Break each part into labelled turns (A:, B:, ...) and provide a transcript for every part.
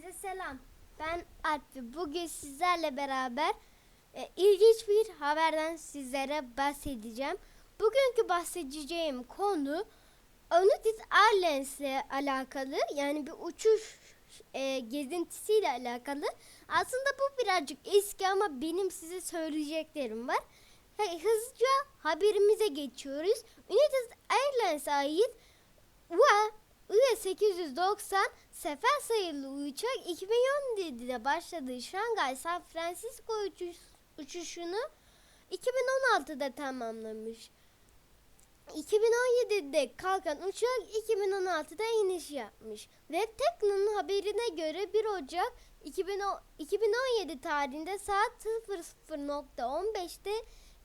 A: Hepinize selam. Ben Alp. Bugün sizlerle beraber e, ilginç bir haberden sizlere bahsedeceğim. Bugünkü bahsedeceğim konu United Airlines ile alakalı yani bir uçuş e, gezintisiyle alakalı. Aslında bu birazcık eski ama benim size söyleyeceklerim var. Hızlıca haberimize geçiyoruz. United Airlines'a ait UA UE-890 sefer sayılı uçak 2017'de başladığı Şangay San Francisco uçuş, uçuşunu 2016'da tamamlamış. 2017'de kalkan uçak 2016'da iniş yapmış. Ve Tekno'nun haberine göre 1 Ocak 2010 2017 tarihinde saat 00.15'te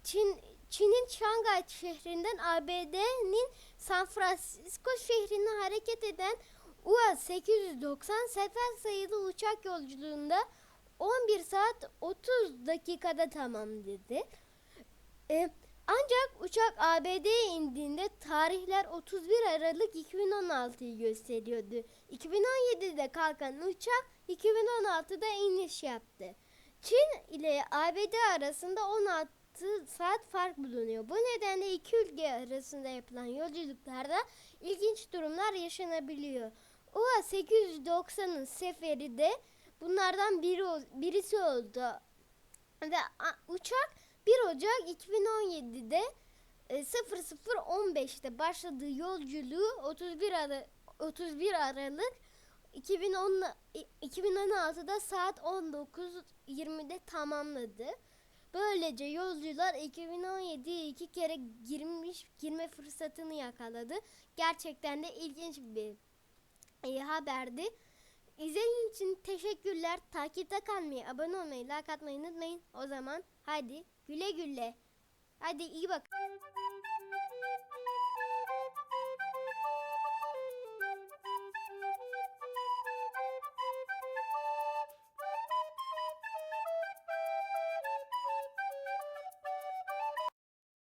A: Çin Çin'in Şangay şehrinden ABD'nin San Francisco şehrine hareket eden UA-890 sefer sayılı uçak yolculuğunda 11 saat 30 dakikada tamamladı. E, ancak uçak ABD'ye indiğinde tarihler 31 Aralık 2016'yı gösteriyordu. 2017'de kalkan uçak 2016'da iniş yaptı. Çin ile ABD arasında 16 saat fark bulunuyor. Bu nedenle iki ülke arasında yapılan yolculuklarda ilginç durumlar yaşanabiliyor. UA 890'ın seferi de bunlardan biri birisi oldu. Ve uçak 1 Ocak 2017'de e, 00.15'te başladığı yolculuğu 31 Ara 31 Aralık 2010 i- 2016'da saat 19.20'de tamamladı. Böylece yolcular 2017'ye iki kere girmiş girme fırsatını yakaladı. Gerçekten de ilginç bir e, haberdi. İzlediğiniz için teşekkürler. Takipte kalmayı, abone olmayı, like atmayı unutmayın. O zaman hadi güle güle. Hadi iyi bak.